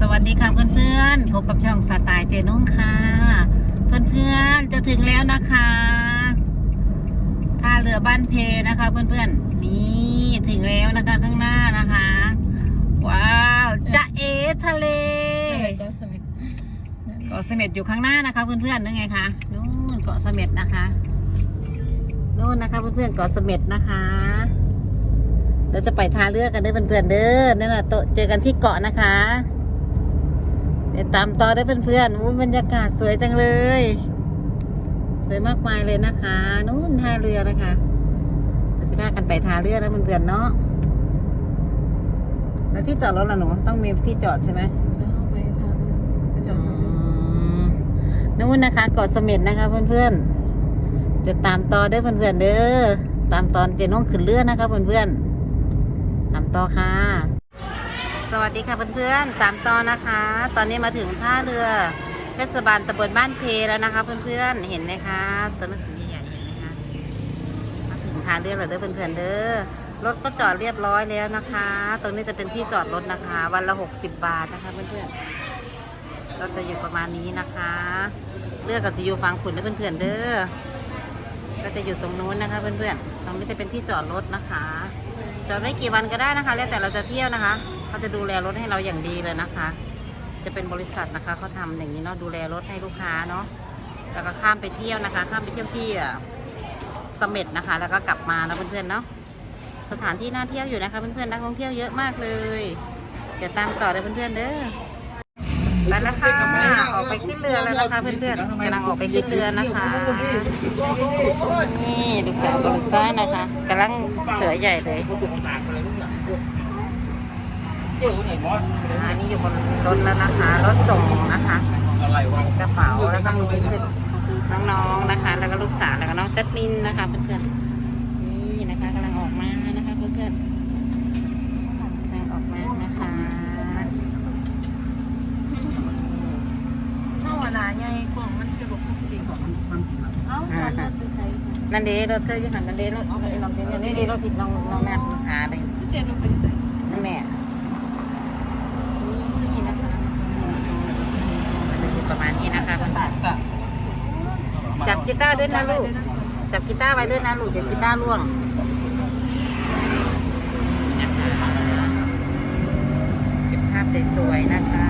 สวัสดีค่ะเพื่อนๆพบกับช่องสไตล์เจนุ่งค่ะ เพื่อนๆจะถึงแล้วนะคะท่าเรือบ้านเพนะคะ เพื่อนๆนี่ถึงแล้วนะคะข้างหน้านะคะ ว้าวจะเอทะเลก็สมิธเกาะเสม็ดอยู่ข้างหน้านะคะ เพื่อนๆนั่นไงคะนู่นเกาะเสม็ดนะคะนู่นนะคะ เพื่อนๆเกาะเสม็ดนะคะเราจะไปท่าเรือกันเด้อเพื่อนๆเด้อนั่นแหละโตะเจอกันที่เกาะนะคะ เดี๋ยวตามต่อได้อเพื่อนๆอู้บรรยากาศสวยจังเลย สวยมากมายเลยนะคะนู่นท่าเรือนะคะเราจะพากันไปท่าเรือนะเพื่อนๆเนาะแล้วที่จอดรถล่ะหนูต้องมีที่จอดใช่ไหมแล้วไปทางไปจอดรถนู่นนะคะเกาะเสม็ดนะคะ เพื่อนๆเดี๋ยวตามต่อเด้อเพื่อนๆเด้อตามตอนเจน้องขึ้นเรือนะคะ เพื่อนๆตามต่อค่ะ สวัสดีค่ะเพื่อนๆตามต่อนะคะ ตอนนี้มาถึงท่าเรือเทศบาลตำบลบ้านเพแล้วนะคะ เพื่อนๆเห็นไหมคะตัวหนังสือใหญ่ๆเห็นไหมคะมาถึงท่าเรือแล้วเด้อเพื่อนๆเด้อรถก็จอดเรียบร้อยแล้วนะคะ ตรงนี้จะเป็นที่จอดรถนะคะ วันละ 60 บาทนะคะ เพื่อนๆเราจะอยู่ประมาณนี้นะคะเลือกกับสิอยูฟังขุนนะเพื่อนๆเด้อก็จะอยู่ตรงนู้นนะคะ เพื่อนๆตรงนี้จะเป็นที่จอดรถนะคะจอดได้กี่วันก็ได้นะคะ แล้วแต่เราจะเที่ยวนะคะ เขาจะดูแลรถให้เราอย่างดีเลยนะคะ จะเป็นบริษัทนะคะเขาทำอย่างนี้เนาะดูแลรถให้ลูกค้าเนาะแล้วก็ข้ามไปเที่ยวนะคะ ข้ามไปเที่ยวที่อะเสม็ดนะคะ แล้วก็กลับมานะเพื่อนๆเนาะสถานที่น่าเที่ยวอยู่นะคะเพื่อนๆนักท่องเที่ยวเยอะมากเลย เดี๋ยวตามต่อเลยเพื่อนๆเด้อแล้วนะคะออกไปขึ้นเรือแล้วนะคะเพื่อนๆกำลังออกไปขึ้นเรือนะคะ นี่ลูกสาวกับลูกชายนะคะกำลังเสือใหญ่เลย อันนี้อยู่บนรถแล้วนะคะ รถส่งนะคะกระเป๋าแล้วก็มีขึ้นน้องๆนะคะ แล้วก็ลูกสาวแล้วก็น้องจัดมินนะคะเพื่อนๆนี่นะคะกำลังออกมานะคะเพื่อนๆกำลังออกมานะคะนอกหนาใหญ่กว่ามันจะบอกจริงอ่าฮะนั่นเด้รถเธออยู่หันนั่นเด้รถเอาไปลองเด้นี่เด้รถผิดน้องน้องแม่หาเลยเจนลงไปใส่นั่นแม่นี่นะคะ ประมาณนี้นะคะมันจับกีตาร์ด้วยนะลูก จับกีตาร์ไว้ด้วยนะลูกจับกีตาร์ล่วงเก็บภาพสวยๆนะคะ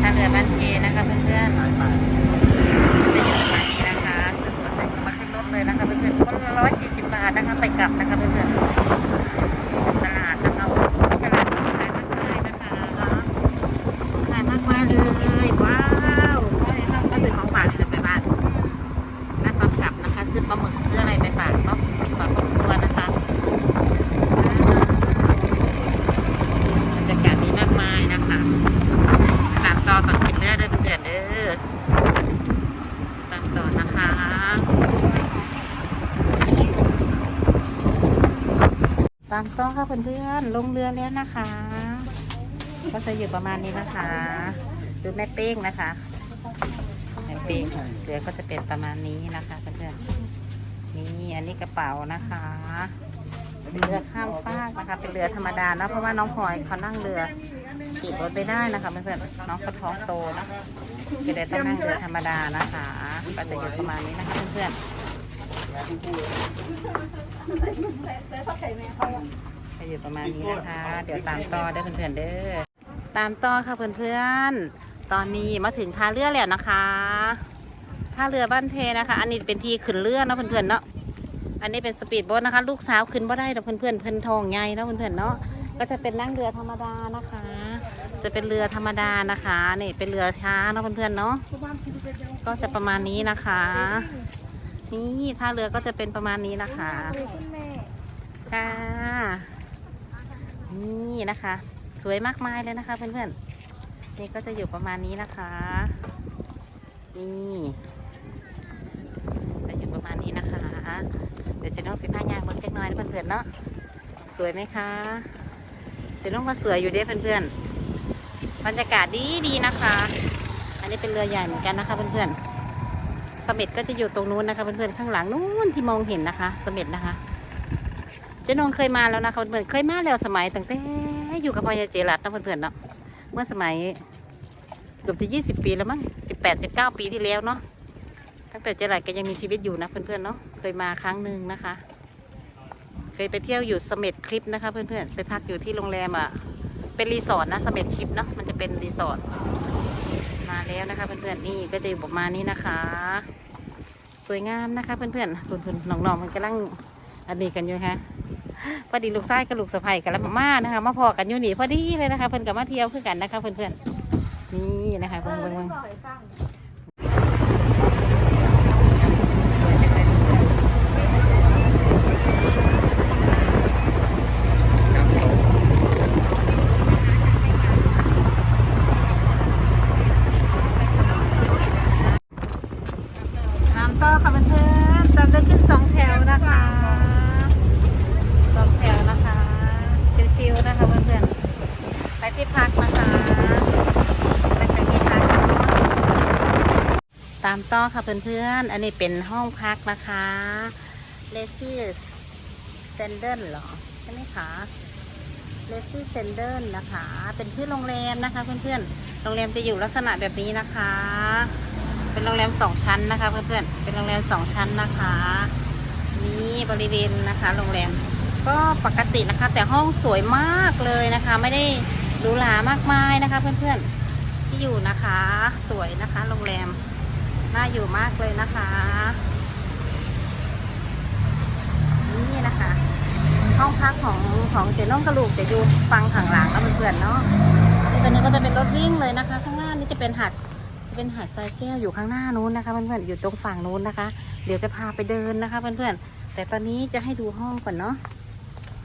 ท่าเรือบ้านเพนะคะเพื่อนๆจะอยู่ประมาณนี้นะคะซึ่งมาขึ้นมาขึ้นรถเลยนะคะเพื่อนๆคนละร้อยสี่สิบบาทนะคะไปกลับนะคะเพื่อนๆตลาดนะคะตลาดขายมากมายนะคะขายมากมายเลยว้าวก็ซื้อของฝากเลยไปบ้านแล้วตอนกลับนะคะซื้อปลาหมึกซื้ออะไรไปฝากเนาะฝากครอบครัวนะคะบรรยากาศดีมากมายนะคะตามต่อต่อกินเลือดด้วยเพื่อนๆเด้อ ตามต่อนะคะ ตามต่อค่ะเพื่อนๆลงเรือแล้วนะคะ ก็จะอยู่ประมาณนี้นะคะดูแม่เป้งนะคะแม่เป้งเรือก็จะเป็นประมาณนี้นะคะเพื่อนๆนี่อันนี้กระเป๋านะคะเรือข้ามฟากนะคะ เป็นเรือธรรมดานะเพราะว่าน้องพลอยเขานั่งเรือขี่รถไปได้นะคะเพื่อนๆน้องเขาท้องโตนะก็เลยต้องนั่งเรือธรรมดานะคะ ก็จะอยู่ประมาณนี้นะคะเพื่อนๆ ก็อยู่ประมาณนี้นะคะ เดี๋ยวตามต่อได้อเพื่อนๆเด้อ ตามต่อค่ะเพื่อนๆ ตอนนี้มาถึงท่าเรือแล้วนะคะท่าเรือบ้านเพนะคะ อันนี้เป็นที่ขึ้นเรือเนาะเพื่อนๆเนาะ อันนี้เป็นสปีดโบ๊ทนะคะ ลูกสาวขึ้นบ่ได้ดอกเพื่อนๆเพื่อนทองใหญ่เนาะเพื่อนๆเนาะ ก็จะเป็นนั่งเรือธรรมดานะคะ จะเป็นเรือธรรมดานะคะนี่เป็นเรือช้าเนาะเพื่อนๆเนาะ ก็จะประมาณนี้นะคะ นี่ท่าเรือก็จะเป็นประมาณนี้นะคะค่ะนี่นะคะ สวยมากมายเลยนะคะเพื่อนๆนี่ก็จะอยู่ประมาณนี้นะคะ นี่จะอยู่ประมาณนี้นะคะ เดี๋ยวจะต้องสิบห้ายางเบิกจักน่อยนะเพื่อนๆเนาะสวยไหมคะจะต้องมาสวยอยู่เด้เพื่อนๆบรรยากาศดีดีๆนะคะ อันนี้เป็นเรือใหญ่เหมือนกันนะคะเพื่อนๆ สม็ดก็จะอยู่ตรงนู้นนะคะเพื่อนๆข้างหลังนู้นที่มองเห็นนะคะเสม็ดนะคะเจ๊นงเคยมาแล้วนะคะเพื่อนๆเคยมาแล้วสมัยตั้งแต่อยู่กับพ่อยาเจรัตนะเพื่อนๆเนาะเมื่อสมัยเกือบจะยี่สิบปีแล้วมั้งสิบแปดสิบเก้าปีที่แล้วเนาะตั้งแต่เจรัดก็ยังมีชีวิตอยู่นะเพื่อนๆเนาะเคยมาครั้งหนึ่งนะคะ เคยไปเที่ยวอยู่สม็ดคลิปนะคะเพื่อนๆไปพักอยู่ที่โรงแรมอะเป็นรีสอร์ทนะสม็ดคลิปเนาะมันจะเป็นรีสอร์ท มาแล้วนะคะเพื่อนๆนี่ก็จะอยู่ประมาณนี้นะคะ สวยงามนะคะเพื่อนๆเพื่อนๆน้องๆมันกำลังอันนี้กันอยู่ค่ะพอดีลูกชายกับลูกสะใภ้กันแล้วมานะคะมาพอกันอยู่นี่พอดีเลยนะคะเพื่อนกับมาเที่ยวคือกันนะคะเพื่อนๆนี่นะคะเพื่อนๆ ตามต่อค่ะเพื่อนๆตามเดินขึ้นสองแถวนะคะสองแถวนะคะชิวๆนะคะเพื่อนๆไปที่พักนะคะไปไปที่พักตามต่อค่ะเพื่อนๆ อันนี้เป็นห้องพักนะคะเลซี่เซนเดนเหรอ ใช่ไหมคะเลซี่เซนเดนนะคะ เป็นชื่อโรงแรมนะคะ เพื่อนๆ โรงแรมจะอยู่ลักษณะแบบนี้นะคะ เป็นโรงแรมสองชั้นนะคะ เพื่อนๆ เป็นโรงแรมสองชั้นนะคะ นี่บริเวณนะคะ โรงแรมก็ปกตินะคะ แต่ห้องสวยมากเลยนะคะ ไม่ได้หรูหรามากมายนะคะ เพื่อนๆ ที่อยู่นะคะ สวยนะคะ โรงแรม น่าอยู่มากเลยนะคะ นี่นะคะ ห้องพักของของเจน้องกระลูกจะอยู่ฟังข้างหลังแล้วเพื่อนๆเนาะนี่ตอนนี้ก็จะเป็นรถวิ่งเลยนะคะ ข้างหน้านี่จะเป็นหาดเป็นหาดทรายแก้วอยู่ข้างหน้านู้นนะคะเพื่อนๆอยู่ตรงฝั่งนู้นนะคะ เดี๋ยวจะพาไปเดินนะคะเพื่อนๆแต่ตอนนี้จะให้ดูห้องก่อนเนาะ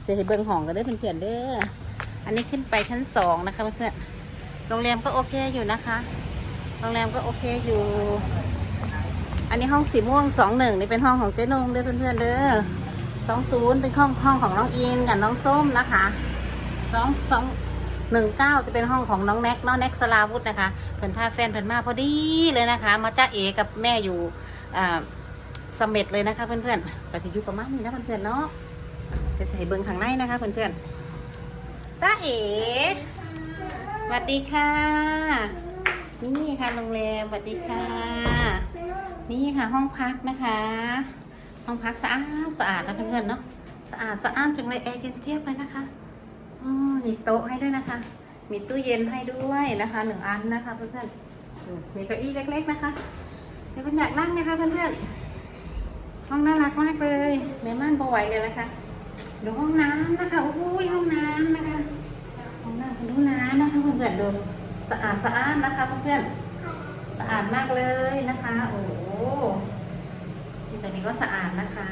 เสียให้เบิ้งห้องกันเด้อเพื่อนๆเด้ออันนี้ขึ้นไปชั้นสองนะคะเพื่อนๆโรงแรมก็โอเคอยู่นะคะ โรงแรมก็โอเคอยู่ อันนี้ห้องสีม่วงสองหนึ่งนี่เป็นห้องของเจ๊นงเด้อเพื่อนๆเด้อสองศูนย์เป็นห้องห้องของน้องอินกับน้องส้มนะคะสองสองหนึ่งเก้าจะเป็นห้องของน้องแน็กน้องแน็กสลาวุธนะคะเพิ่นพาแฟนเพิ่นมาพอดีเลยนะคะ มาจ้าเอกับแม่อยู่อ่าเสม็ดเลยนะคะเพื่อนๆก็จะอยู่ประมาณนี้นะเพื่อนๆเนาะจะใส่เบิ้งข้างในนะคะเพื่อนๆจ้าเอสวัสดีค่ะ นี่ค่ะโรงแรมสวัสดีค่ะ นี่ค่ะห้องพักนะคะ ห้องพักสะอาดสะอาดนะเพื่อนๆเนาะสะอาดสะอาดจังเลยแอร์เย็นเจี๊ยบเลยนะคะอืมมีโต๊ะให้ด้วยนะคะ มีตู้เย็นให้ด้วยนะคะหนึ่งอันนะคะเพื่อนๆมีเก้าอี้เล็ก ๆนะคะเดี๋ยวคุณอยากนั่งไหมคะเพื่อนๆห้องน่ารักมากเลยแม่ม่านก็ไหวเลยนะคะดูห้องน้ำนะคะโอ้ยห้องน้ำนะคะห้องน้ำคุณดูน้ำนะคะเพื่อนๆดูสะอาดสะอาดนะคะเพื่อนๆสะอาดมากเลยนะคะโอ้ ที่ตัวนี้ก็สะอาดนะคะ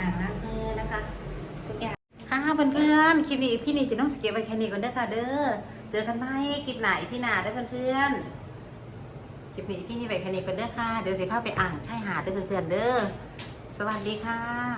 อ่างล้างมือนะคะทุกอย่างค่ะเพื่อนๆคลิปนี้พี่นี่จะต้องสเก็บไว้แค่นี้ก่อนเด้อค่ะเด้อเจอกันไหมคลิปไหนพี่นาเด้อเพื่อนๆคลิปนี้พี่นี่ไว้แค่นี้ก่อนเด้อค่ะเดี๋ยวสิพาไปอ่างชายหาดเด้อเพื่อนๆเด้อสวัสดีค่ะ